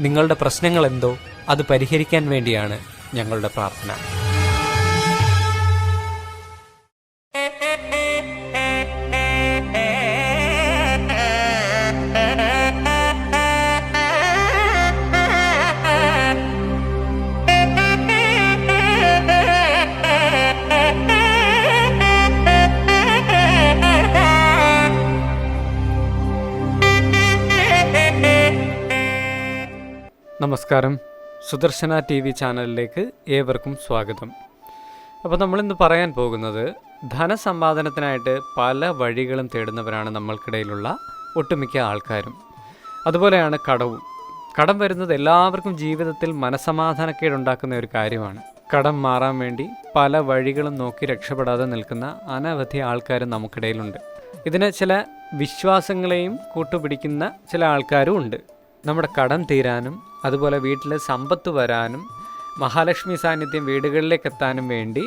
നിങ്ങളുടെ പ്രശ്നങ്ങൾ എന്തോ അത് പരിഹരിക്കാൻ വേണ്ടിയാണ് ഞങ്ങളുടെ പ്രാർത്ഥന. നമസ്കാരം. സുദർശന ടി വി ചാനലിലേക്ക് ഏവർക്കും സ്വാഗതം. അപ്പോൾ നമ്മളിന്ന് പറയാൻ പോകുന്നത് ധനസമ്പാദനത്തിനായിട്ട് പല വഴികളും തേടുന്നവരാണ് നമ്മൾക്കിടയിലുള്ള ഒട്ടുമിക്ക ആൾക്കാരും. അതുപോലെയാണ് കടവും. കടം വരുന്നത് എല്ലാവർക്കും ജീവിതത്തിൽ മനസമാധാനക്കേടുണ്ടാക്കുന്ന ഒരു കാര്യമാണ്. കടം മാറാൻ വേണ്ടി പല വഴികളും നോക്കി രക്ഷപ്പെടാതെ നിൽക്കുന്ന അനവധി ആൾക്കാരും നമുക്കിടയിലുണ്ട്. ഇതിന് ചില വിശ്വാസങ്ങളെയും കൂട്ടുപിടിക്കുന്ന ചില ആൾക്കാരും ഉണ്ട്. നമ്മുടെ കടം തീരാനും അതുപോലെ വീട്ടിൽ സമ്പത്ത് വരാനും മഹാലക്ഷ്മി സാന്നിധ്യം വീടുകളിലേക്ക് എത്താനും വേണ്ടി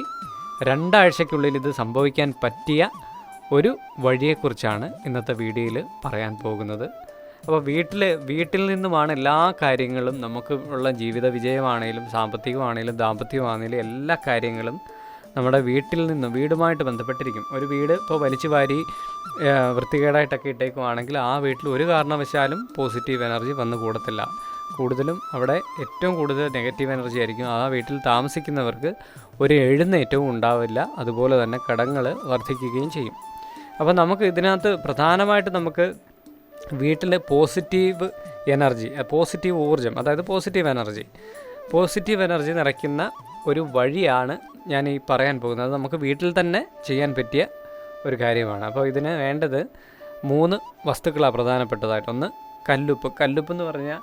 രണ്ടാഴ്ചയ്ക്കുള്ളിൽ ഇത് സംഭവിക്കാൻ പറ്റിയ ഒരു വഴിയെക്കുറിച്ചാണ് ഇന്നത്തെ വീഡിയോയിൽ പറയാൻ പോകുന്നത്. അപ്പോൾ വീട്ടിൽ വീട്ടിൽ നിന്നുമാണ് എല്ലാ കാര്യങ്ങളും നമുക്ക് ഉള്ള ജീവിത വിജയമാണേലും സാമ്പത്തികമാണേലും ദാമ്പത്യമാണേലും എല്ലാ കാര്യങ്ങളും നമ്മുടെ വീട്ടിൽ നിന്നും വീടുമായിട്ട് ബന്ധപ്പെട്ടിരിക്കും. ഒരു വീട് ഇപ്പോൾ വലിച്ചു വാരി വൃത്തികേടായിട്ടൊക്കെ ഇട്ടേക്കുവാണെങ്കിൽ ആ വീട്ടിൽ ഒരു കാരണവശാലും പോസിറ്റീവ് എനർജി വന്നു കൂടത്തില്ല. കൂടുതലും അവിടെ ഏറ്റവും കൂടുതൽ നെഗറ്റീവ് എനർജി ആയിരിക്കും. ആ വീട്ടിൽ താമസിക്കുന്നവർക്ക് ഒരു എഴുന്നേറ്റവും ഉണ്ടാവില്ല. അതുപോലെ തന്നെ കടങ്ങൾ വർദ്ധിക്കുകയും ചെയ്യും. അപ്പോൾ നമുക്ക് ഇതിനകത്ത് പ്രധാനമായിട്ട് നമുക്ക് വീട്ടിൽ പോസിറ്റീവ് എനർജി പോസിറ്റീവ് ഊർജം അതായത് പോസിറ്റീവ് എനർജി പോസിറ്റീവ് എനർജി നിറയ്ക്കുന്ന ഒരു വഴിയാണ് ഞാൻ ഈ പറയാൻ പോകുന്നത് നമുക്ക് വീട്ടിൽ തന്നെ ചെയ്യാൻ പറ്റിയ ഒരു കാര്യമാണ്. അപ്പോൾ ഇതിന് വേണ്ടത് മൂന്ന് വസ്തുക്കളാണ് പ്രധാനപ്പെട്ടതായിട്ട്. ഒന്ന് കല്ലുപ്പ്. കല്ലുപ്പ് എന്ന് പറഞ്ഞാൽ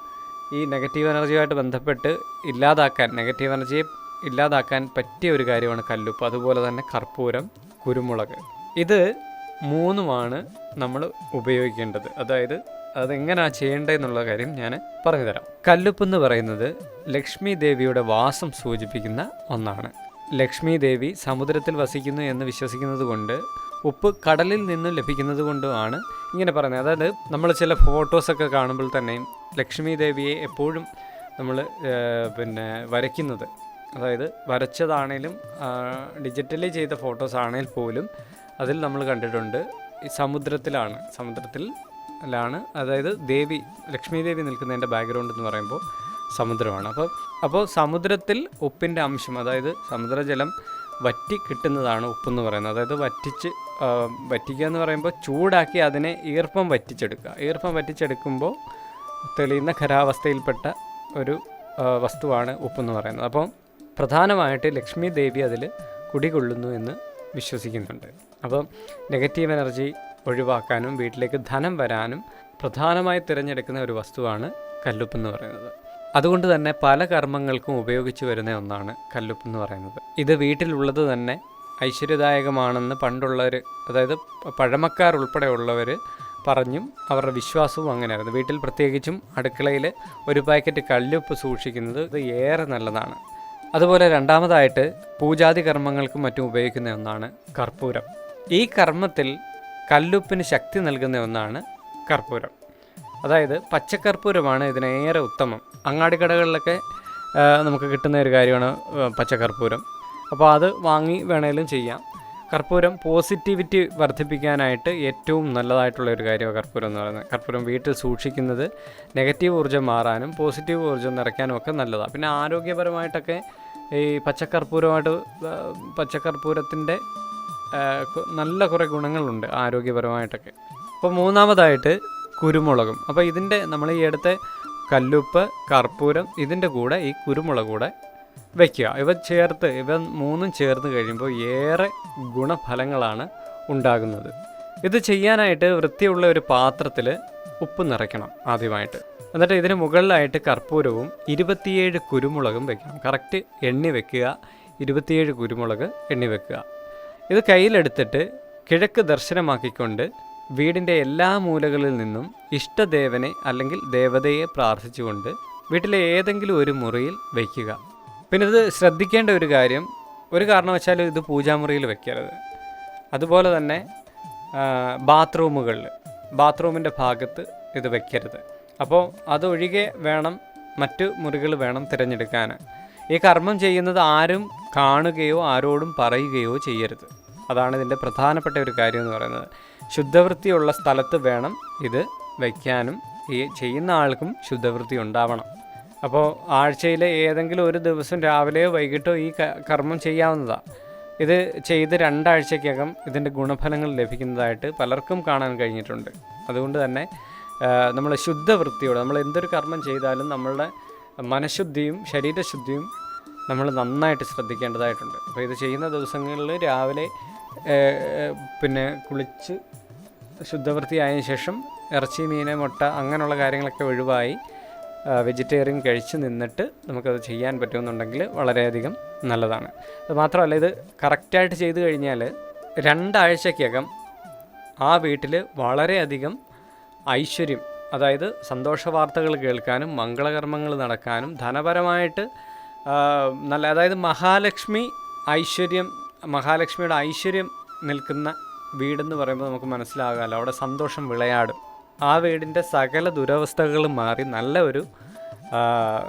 ഈ നെഗറ്റീവ് എനർജിയുമായിട്ട് ബന്ധപ്പെട്ട് ഇല്ലാതാക്കാൻ നെഗറ്റീവ് എനർജിയെ ഇല്ലാതാക്കാൻ പറ്റിയ ഒരു കാര്യമാണ് കല്ലുപ്പ്. അതുപോലെ തന്നെ കർപ്പൂരം കുരുമുളക്. ഇത് മൂന്നുമാണ് നമ്മൾ ഉപയോഗിക്കേണ്ടത്. അതായത് അതെങ്ങനെയാണ് ചെയ്യേണ്ടതെന്നുള്ള കാര്യം ഞാൻ പറഞ്ഞുതരാം. കല്ലുപ്പ് എന്ന് പറയുന്നത് ലക്ഷ്മി ദേവിയുടെ വാസം സൂചിപ്പിക്കുന്ന ഒന്നാണ്. ലക്ഷ്മി ദേവി സമുദ്രത്തിൽ വസിക്കുന്നു എന്ന് വിശ്വസിക്കുന്നത് കൊണ്ട് ഉപ്പ് കടലിൽ നിന്നും ലഭിക്കുന്നത് കൊണ്ടുമാണ് ഇങ്ങനെ പറയുന്നത്. അതായത് നമ്മൾ ചില ഫോട്ടോസൊക്കെ കാണുമ്പോൾ തന്നെയും ലക്ഷ്മി ദേവിയെ എപ്പോഴും നമ്മൾ പിന്നെ വരയ്ക്കുന്നത്. അതായത് വരച്ചതാണേലും ഡിജിറ്റലി ചെയ്ത ഫോട്ടോസ് ആണെങ്കിൽ പോലും അതിൽ നമ്മൾ കണ്ടിട്ടുണ്ട്. സമുദ്രത്തിലാണ് സമുദ്രത്തിൽ ലാണ് അതായത് ദേവി ലക്ഷ്മി ദേവി നിൽക്കുന്നതിന്റെ ബാക്ക്ഗ്രൗണ്ട് എന്ന് പറയുമ്പോൾ സമുദ്രമാണ്. അപ്പോൾ അപ്പോൾ സമുദ്രത്തിൽ ഉപ്പിന്റെ അംശം അതായത് സമുദ്രജലം വറ്റി കിട്ടുന്നതാണ് ഉപ്പെന്ന് പറയുന്നത്. അതായത് വറ്റിച്ച് വറ്റിക്കുക എന്ന് പറയുമ്പോൾ ചൂടാക്കി അതിനെ ഈർപ്പം വറ്റിച്ചെടുക്കുക. ഈർപ്പം വറ്റിച്ചെടുക്കുമ്പോൾ തെളിയുന്ന ഖരാവസ്ഥയിൽപ്പെട്ട ഒരു വസ്തുവാണ് ഉപ്പെന്ന് പറയുന്നത്. അപ്പോൾ പ്രധാനമായിട്ട് ലക്ഷ്മി ദേവി അതിൽ കുടികൊള്ളുന്നു എന്ന് വിശ്വസിക്കുന്നുണ്ട്. അപ്പം നെഗറ്റീവ് എനർജി ഒഴിവാക്കാനും വീട്ടിലേക്ക് ധനം വരാനും പ്രധാനമായി തിരഞ്ഞെടുക്കുന്ന ഒരു വസ്തുവാണ് കല്ലുപ്പ് എന്ന് പറയുന്നത്. അതുകൊണ്ട് തന്നെ പല കർമ്മങ്ങൾക്കും ഉപയോഗിച്ചു വരുന്ന ഒന്നാണ് കല്ലുപ്പ് എന്ന് പറയുന്നത്. ഇത് വീട്ടിലുള്ളത് തന്നെ ഐശ്വര്യദായകമാണെന്ന് പണ്ടുള്ളവർ അതായത് പഴമക്കാർ ഉൾപ്പെടെയുള്ളവർ പറഞ്ഞും അവരുടെ വിശ്വാസവും അങ്ങനെയായിരുന്നു. വീട്ടിൽ പ്രത്യേകിച്ചും അടുക്കളയിൽ ഒരു പാക്കറ്റ് കല്ലുപ്പ് സൂക്ഷിക്കുന്നത് ഇത് ഏറെ നല്ലതാണ്. അതുപോലെ രണ്ടാമതായിട്ട് പൂജാതി കർമ്മങ്ങൾക്കും മറ്റും ഉപയോഗിക്കുന്ന ഒന്നാണ് കർപ്പൂരം. ഈ കർമ്മത്തിൽ കല്ലുപ്പിന് ശക്തി നൽകുന്ന ഒന്നാണ് കർപ്പൂരം. അതായത് പച്ചക്കർപ്പൂരമാണ് ഇതിനേറെ ഉത്തമം. അങ്ങാടി കടകളിലൊക്കെ നമുക്ക് കിട്ടുന്ന ഒരു കാര്യമാണ് പച്ചക്കർപ്പൂരം. അപ്പോൾ അത് വാങ്ങി വേണേലും ചെയ്യാം. കർപ്പൂരം പോസിറ്റിവിറ്റി വർദ്ധിപ്പിക്കാനായിട്ട് ഏറ്റവും നല്ലതായിട്ടുള്ള ഒരു കാര്യമാണ് കർപ്പൂരം എന്ന് പറയുന്നത്. കർപ്പൂരം വീട്ടിൽ സൂക്ഷിക്കുന്നത് നെഗറ്റീവ് ഊർജം മാറാനും പോസിറ്റീവ് ഊർജം നിറയ്ക്കാനും ഒക്കെ നല്ലതാണ്. പിന്നെ ആരോഗ്യപരമായിട്ടൊക്കെ ഈ പച്ചക്കർപ്പൂരമായിട്ട് പച്ചക്കർപ്പൂരത്തിന്റെ നല്ല കുറേ ഗുണങ്ങളുണ്ട് ആരോഗ്യപരമായിട്ടൊക്കെ. അപ്പോൾ മൂന്നാമതായിട്ട് കുരുമുളകും. അപ്പോൾ ഇതിന്റെ നമ്മൾ ഈ അടുത്ത കല്ലുപ്പ് കർപ്പൂരം ഇതിന്റെ കൂടെ ഈ കുരുമുളക് കൂടെ വയ്ക്കുക ഇവ ചേർത്ത് ഇവ മൂന്നും ചേർന്ന് കഴിയുമ്പോൾ ഏറെ ഗുണഫലങ്ങളാണ് ഉണ്ടാകുന്നത്. ഇത് ചെയ്യാനായിട്ട് വൃത്തിയുള്ള ഒരു പാത്രത്തിൽ ഉപ്പ് നിറയ്ക്കണം ആദ്യമായിട്ട്. എന്നിട്ട് ഇതിന് മുകളിലായിട്ട് കർപ്പൂരവും ഇരുപത്തിയേഴ് കുരുമുളകും വെക്കണം കറക്റ്റ് എണ്ണി വെക്കുക. ഇരുപത്തിയേഴ് കുരുമുളക് എണ്ണി വെക്കുക. ഇത് കയ്യിലെടുത്തിട്ട് കിഴക്ക് ദർശനമാക്കിക്കൊണ്ട് വീടിന്റെ എല്ലാ മൂലകളിൽ നിന്നും ഇഷ്ടദേവനെ അല്ലെങ്കിൽ ദേവതയെ പ്രാർത്ഥിച്ചുകൊണ്ട് വീട്ടിലെ ഏതെങ്കിലും ഒരു മുറിയിൽ വയ്ക്കുക. പിന്നെ ഇത് ശ്രദ്ധിക്കേണ്ട ഒരു കാര്യം ഒരു കാരണവശാലും ഇത് പൂജാമുറിയിൽ വെക്കരുത്. അതുപോലെ തന്നെ ബാത്റൂമുകളിൽ ബാത്റൂമിന്റെ ഭാഗത്ത് ഇത് വെക്കരുത്. അപ്പോൾ അതൊഴികെ വേണം മറ്റു മുറികൾ വേണം തിരഞ്ഞെടുക്കാൻ. ഈ കർമ്മം ചെയ്യുന്നത് ആരും കാണുകയോ ആരോടും പറയുകയോ ചെയ്യരുത്. അതാണ് ഇതിന്റെ പ്രധാനപ്പെട്ട ഒരു കാര്യം എന്ന് പറയുന്നത്. ശുദ്ധവൃത്തിയുള്ള സ്ഥലത്ത് വേണം ഇത് വയ്ക്കാനും ഈ ചെയ്യുന്ന ആൾക്കും ശുദ്ധവൃത്തി ഉണ്ടാവണം. അപ്പോൾ ആഴ്ചയിലെ ഏതെങ്കിലും ഒരു ദിവസം രാവിലെയോ വൈകിട്ടോ ഈ കർമ്മം ചെയ്യാവുന്നതാണ് ഇത് ചെയ്ത് രണ്ടാഴ്ചയ്ക്കകം ഇതിന്റെ ഗുണഫലങ്ങൾ ലഭിക്കുന്നതായിട്ട് പലർക്കും കാണാൻ കഴിഞ്ഞിട്ടുണ്ട്. അതുകൊണ്ട് തന്നെ നമ്മൾ ശുദ്ധവൃത്തിയോട് നമ്മൾ എന്തൊരു കർമ്മം ചെയ്താലും നമ്മളുടെ മനഃശുദ്ധിയും ശരീരശുദ്ധിയും നമ്മൾ നന്നായിട്ട് ശ്രദ്ധിക്കേണ്ടതായിട്ടുണ്ട്. അപ്പോൾ ഇത് ചെയ്യുന്ന ദിവസങ്ങളിൽ രാവിലെ പിന്നെ കുളിച്ച് ശുദ്ധവൃത്തിയായതിനു ശേഷം ഇറച്ചി മീൻ മുട്ട അങ്ങനെയുള്ള കാര്യങ്ങളൊക്കെ ഒഴിവായി വെജിറ്റേറിയൻ കഴിച്ച് നിന്നിട്ട് നമുക്കത് ചെയ്യാൻ പറ്റുമെന്നുണ്ടെങ്കിൽ വളരെയധികം നല്ലതാണ്. അത് മാത്രമല്ല ഇത് കറക്റ്റായിട്ട് ചെയ്തു കഴിഞ്ഞാൽ രണ്ടാഴ്ചക്കകം ആ വീട്ടിൽ വളരെയധികം ഐശ്വര്യം അതായത് സന്തോഷ വാർത്തകൾ കേൾക്കാനും മംഗളകർമ്മങ്ങൾ നടക്കാനും ധനപരമായിട്ട് നല്ല അതായത് മഹാലക്ഷ്മി ഐശ്വര്യം മഹാലക്ഷ്മിയുടെ ഐശ്വര്യം നിൽക്കുന്ന വീടെന്ന് പറയുമ്പോൾ നമുക്ക് മനസ്സിലാകാമല്ലോ അവിടെ സന്തോഷം വിളയാടും. ആ വീടിന്റെ സകല ദുരവസ്ഥകളും മാറി നല്ല ഒരു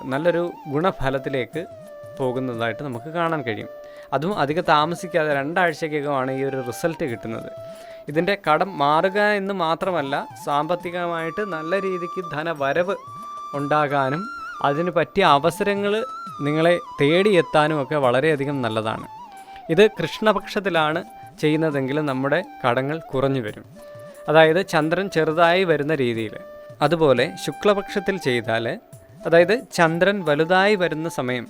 നല്ലൊരു ഗുണഫലത്തിലേക്ക് പോകുന്നതായിട്ട് നമുക്ക് കാണാൻ കഴിയും. അതും അധികം താമസിക്കാതെ രണ്ടാഴ്ചക്കകമാണ് ഈ ഒരു റിസൾട്ട് കിട്ടുന്നത്. ഇതിന്റെ കടം മാറുക എന്ന് മാത്രമല്ല സാമ്പത്തികമായിട്ട് നല്ല രീതിക്ക് ധനവരവ് ഉണ്ടാകാനും അതിന് പറ്റിയ അവസരങ്ങൾ നിങ്ങളെ തേടിയെത്താനും ഒക്കെ വളരെയധികം നല്ലതാണ്. ഇത് കൃഷ്ണപക്ഷത്തിലാണ് ചെയ്യുന്നതെങ്കിലും നമ്മുടെ കടങ്ങൾ കുറഞ്ഞു വരും. അതായത് ചന്ദ്രൻ ചെറുതായി വരുന്ന രീതിയിൽ. അതുപോലെ ശുക്ലപക്ഷത്തിൽ ചെയ്താൽ അതായത് ചന്ദ്രൻ വലുതായി വരുന്ന സമയം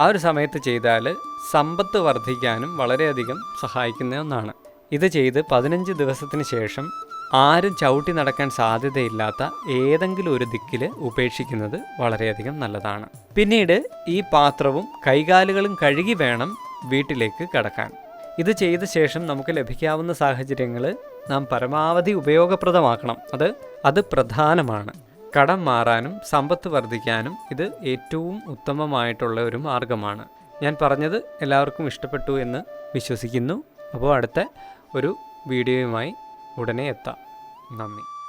ആ ഒരു സമയത്ത് ചെയ്താൽ സമ്പത്ത് വർദ്ധിക്കാനും വളരെയധികം സഹായിക്കുന്ന ഒന്നാണ്. ഇത് ചെയ്ത് പതിനഞ്ച് ദിവസത്തിന് ശേഷം ആരും ചവിട്ടി നടക്കാൻ സാധ്യതയില്ലാത്ത ഏതെങ്കിലും ഒരു ദിക്കിൽ ഉപേക്ഷിക്കുന്നത് വളരെയധികം നല്ലതാണ്. പിന്നീട് ഈ പാത്രവും കൈകാലുകളും കഴുകി വേണം വീട്ടിലേക്ക് കടക്കാൻ. ഇത് ചെയ്ത ശേഷം നമുക്ക് ലഭിക്കാവുന്ന സാഹചര്യങ്ങൾ നാം പരമാവധി ഉപയോഗപ്രദമാക്കണം. അത് അത് പ്രധാനമാണ്. കടം മാറാനും സമ്പത്ത് വർദ്ധിക്കാനും ഇത് ഏറ്റവും ഉത്തമമായിട്ടുള്ള ഒരു മാർഗമാണ്. ഞാൻ പറഞ്ഞത് എല്ലാവർക്കും ഇഷ്ടപ്പെട്ടു എന്ന് വിശ്വസിക്കുന്നു. അപ്പോൾ അടുത്ത ഒരു വീഡിയോയുമായി ഉടനെ എത്താം. നന്ദി.